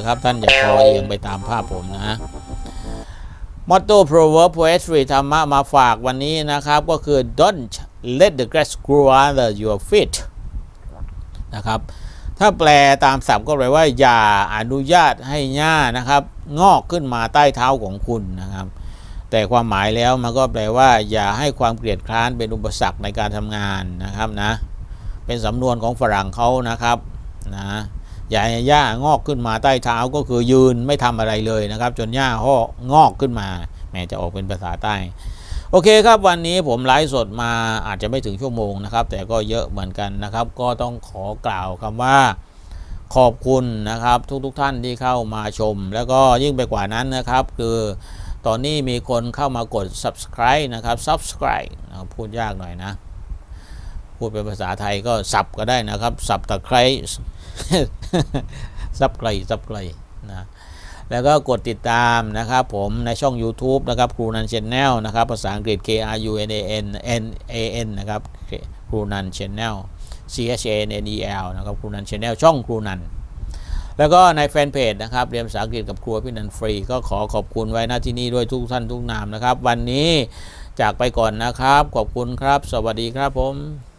นะครับ ท่านอย่าคอเอียงไปตามภาพผมนะมอตโต้ proverb poetry ธรรมะมาฝากวันนี้นะครับ ก็คือ don't let the grass grow under your feet นะครับ ถ้าแปลตามศัพท์ก็แปลว่า อย่าอนุญาตให้หญ้านะครับ งอกขึ้นมาใต้เท้าของคุณนะครับ แต่ความหมายแล้วมันก็แปลว่า อย่าให้ความเกลียดคร้านเป็นอุปสรรคในการทำงานนะครับนะ เป็นสำนวนของฝรั่งเขานะครับนะ ให้หญ้างอกขึ้นมาใต้เท้าก็คือยืนไม่ทำอะไรเลยนะครับ จนหญ้าห่องอกขึ้นมาแหม้จะออกเป็นภาษาใต้ โอเคครับวันนี้ผมไลฟ์สดมาอาจจะไม่ถึงชั่วโมงนะครับ แต่ก็เยอะเหมือนกันนะครับ ก็ต้องขอกล่าวคำว่าขอบคุณนะครับทุกๆทท่านที่เข้ามาชม แล้วก็ยิ่งไปกว่านั้นนะครับ คือตอนนี้มีคนเข้ามากด subscribe นะครับ subscribe นะครับพูดยากหน่อยนะ พูดเป็นภาษาไทยก็สับก็ได้นะครับ สับตะไคร้ สับไกลสับไกลนะแล้วก็กดติดตามนะครับผมในช่อง YouTube นะครับครูนันชแนลนะครับภาษาอังกฤษ K R U N A N N A N นะครับครูนันชแนล C H A N N E L นะครับครูนันชแนลช่องครูนันแล้วก็ในแฟนเพจนะครับเรียนภาษาอังกฤษกับครัวพี่นันฟรีก็ขอขอบคุณไว้หน้าที่นี้ด้วยทุกท่านทุกนามนะครับ วันนี้จากไปก่อนนะครับ ขอบคุณครับ สวัสดีครับผม